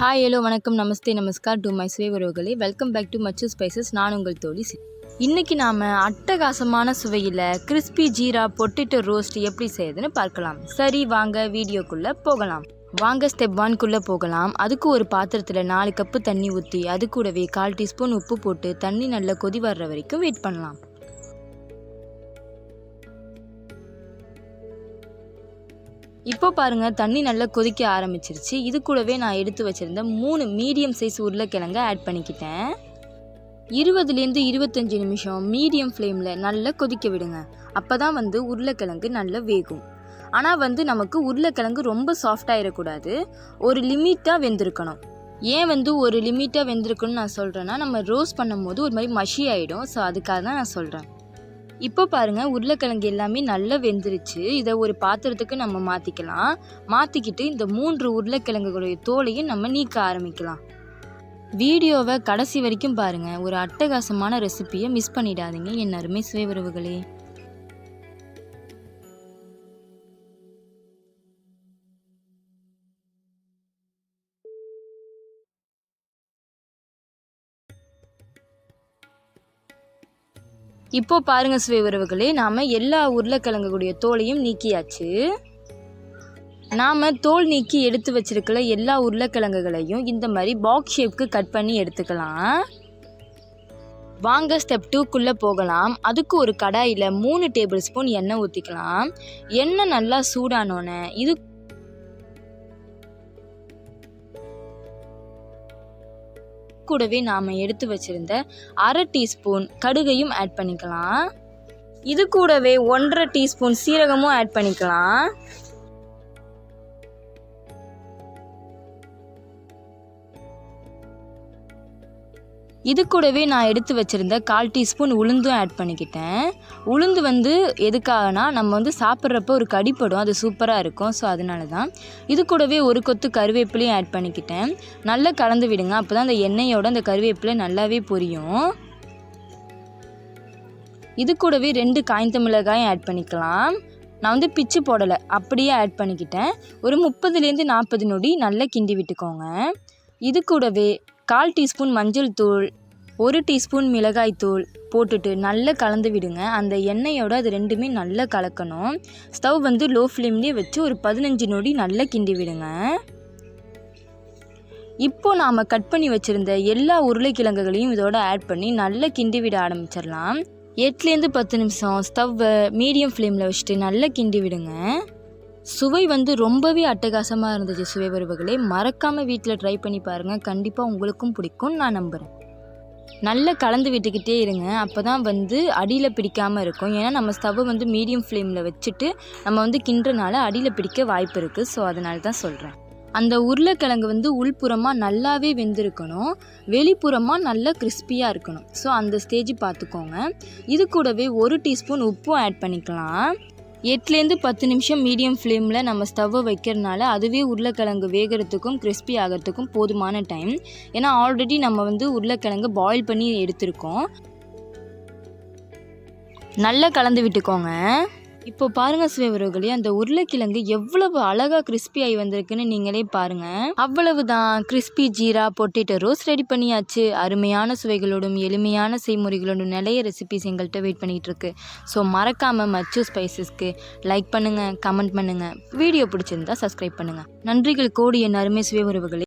Hi hello வணக்கம். நமஸ்தே நமஸ்கார். To my சுவை உறவுகளே welcome back to Machu spices நான் உங்கள் தோழி சி இன்றைக்கி நாம் அட்டகாசமான சுவையில் கிறிஸ்பி ஜீரா பொட்டிட்டோ ரோஸ்ட் எப்படி செய்யுதுன்னு பார்க்கலாம். சரி வாங்க வீடியோக்குள்ளே போகலாம். வாங்க ஸ்டெப் ஒன்குள்ளே போகலாம். அதுக்கு ஒரு பாத்திரத்தில் நாலு கப்பு தண்ணி ஊற்றி அது கூடவே கால் டீஸ்பூன் உப்பு போட்டு தண்ணி நல்லா கொதி வர்ற வரைக்கும் வெயிட் பண்ணலாம். இப்போ பாருங்கள் தண்ணி நல்லா கொதிக்க ஆரம்பிச்சிருச்சு. இது கூடவே நான் எடுத்து வச்சுருந்த மூணு மீடியம் சைஸ் உருளைக்கிழங்கை ஆட் பண்ணிக்கிட்டேன். இருபதுலேருந்து இருபத்தஞ்சி நிமிஷம் மீடியம் ஃப்ளேமில் நல்லா கொதிக்க விடுங்க. அப்போ தான் வந்து உருளைக்கிழங்கு நல்லா வேகும். ஆனால் வந்து நமக்கு உருளைக்கிழங்கு ரொம்ப சாஃப்டாகிடக்கூடாது ஒரு லிமிட்டாக வெந்திருக்கணும். ஏன் வந்து ஒரு லிமிட்டாக வெந்திருக்கணும்னு நான் சொல்கிறேன்னா நம்ம ரோஸ் பண்ணும்போது ஒரு மாதிரி மஷி ஆகிடும் ஸோ அதுக்காக தான் நான் சொல்கிறேன் இப்போ பாருங்க உருளைக்கிழங்கு எல்லாமே நல்லா வெந்துருச்சு. இதை ஒரு பாத்திரத்துக்கு நம்ம மாற்றிக்கலாம் மாற்றிக்கிட்டு இந்த மூன்று உருளைக்கிழங்குகளுடைய தோலையும் நம்ம நீக்க ஆரம்பிக்கலாம். வீடியோவை கடைசி வரைக்கும் பாருங்க. ஒரு அட்டகாசமான ரெசிபியை மிஸ் பண்ணிடாதீங்க. என் அருமை சுவைவரவுகளே இப்போ பாருங்க சுவை உறவுகளே நாம் எல்லா உருளைக்கிழங்குடைய தோலையும் நீக்கியாச்சு. நாம் தோல் நீக்கி எடுத்து வச்சிருக்கிற எல்லா உருளைக்கிழங்குகளையும் இந்த மாதிரி பாக்ஸ் ஷேப்க்கு கட் பண்ணி எடுத்துக்கலாம். வாங்க ஸ்டெப் டூக்குள்ளே போகலாம். அதுக்கு ஒரு கடாயில் மூணு டேபிள் ஸ்பூன் எண்ணெய் ஊற்றிக்கலாம் எண்ணெய் நல்லா சூடானோன்னே இது கூடவே நாம் எடுத்து வச்சுருந்த அரை டீஸ்பூன் கடுகையும் ஆட் பண்ணிக்கலாம். இது கூடவே ஒன்றரை டீஸ்பூன் சீரகமும் ஆட் பண்ணிக்கலாம். இது கூடவே நான் எடுத்து வச்சுருந்த கால் டீஸ்பூன் உளுந்தும் ஆட் பண்ணிக்கிட்டேன். உளுந்து வந்து எதுக்காகனா நம்ம வந்து சாப்பிட்றப்ப ஒரு கடிப்படும் அது சூப்பராக இருக்கும் ஸோ அதனால தான் இது கூடவே ஒரு கொத்து கருவேப்பிலையும் ஆட் பண்ணிக்கிட்டேன். நல்லா கலந்து விடுங்க அப்போ தான் அந்த எண்ணெயோட அந்த கருவேப்பிலை நல்லாவே பொரியும். இது கூடவே ரெண்டு காய்ந்த மிளகாயும் ஆட் பண்ணிக்கலாம். நான் வந்து பிச்சு போடலை அப்படியே ஆட் பண்ணிக்கிட்டேன். ஒரு முப்பதுலேருந்து நாற்பது நொடி நல்லா கிண்டி விட்டுக்கோங்க. இது கூடவே கால் டீஸ்பூன் மஞ்சள் தூள் ஒரு டீஸ்பூன் மிளகாய் தூள் போட்டுட்டு நல்லா கலந்து விடுங்க. அந்த எண்ணெயோடு அது ரெண்டுமே நல்லா கலக்கணும். ஸ்டவ் வந்து லோ ஃப்ளேம்லேயே வச்சு ஒரு பதினஞ்சு நொடி நல்லா கிண்டி விடுங்க. இப்போது நாம் கட் பண்ணி வச்சுருந்த எல்லா உருளைக்கிழங்குகளையும் இதோட ஆட் பண்ணி நல்லா கிண்டி விட ஆரம்பிச்சிடலாம். எட்டுலேருந்து பத்து நிமிஷம் ஸ்டவ்வை மீடியம் ஃப்ளேமில் வச்சுட்டு நல்லா கிண்டி விடுங்க. சுவை வந்து ரொம்பவே அட்டகாசமாக இருந்துச்சு சுவை வருவர்களே மறக்காமல் வீட்டில் ட்ரை பண்ணி பாருங்கள் கண்டிப்பாக உங்களுக்கும் பிடிக்கும் நான் நம்புகிறேன் நல்லா கலந்து விட்டுக்கிட்டே இருங்க. அப்போ தான் வந்து அடியில் பிடிக்காமல் இருக்கும். ஏன்னா நம்ம ஸ்டவ்வை வந்து மீடியம் ஃப்ளேமில் வச்சுட்டு நம்ம வந்து கிண்டுறனால அடியில் பிடிக்க வாய்ப்பு இருக்குது ஸோ அதனால தான் சொல்கிறேன் அந்த உருளைக்கிழங்கு வந்து உள்புறமாக நல்லாவே வெந்திருக்கணும். வெளிப்புறமாக நல்லா கிறிஸ்பியாக இருக்கணும். ஸோ அந்த ஸ்டேஜ் பார்த்துக்கோங்க இது கூடவே ஒரு டீஸ்பூன் உப்பும் ஆட் பண்ணிக்கலாம். எட்டுலேருந்து பத்து நிமிஷம் மீடியம் ஃப்ளேமில் நம்ம ஸ்டவ்வை வைக்கிறனால அதுவே உருளைக்கிழங்கு வேகிறதுக்கும் கிறிஸ்பி ஆகிறதுக்கும் போதுமான டைம் ஏன்னா ஆல்ரெடி நம்ம வந்து உருளைக்கிழங்கு பாயில் பண்ணி எடுத்திருக்கோம். நல்லா கலந்து விட்டுக்கோங்க. இப்போ பாருங்க சிவவர்களே அந்த உருளைக்கிழங்கு எவ்வளவு அழகா கிறிஸ்பி ஆகி வந்திருக்குன்னு நீங்களே பாருங்க. அவ்வளவுதான். Crispy jeera potato roast ready பண்ணியாச்சு. அருமையான சுவைகளோடும் எளிமையான செய்முறைகளோடும் நிறைய ரெசிபிஸ் எங்கள்கிட்ட வெயிட் பண்ணிட்டு இருக்கு ஸோ மறக்காம மச்சு ஸ்பைசஸ்க்கு லைக் பண்ணுங்க கமெண்ட் பண்ணுங்க. வீடியோ பிடிச்சிருந்தா சப்ஸ்கிரைப் பண்ணுங்க. நன்றிகள் கோடி என் அருமை சுவை உறவுகளே.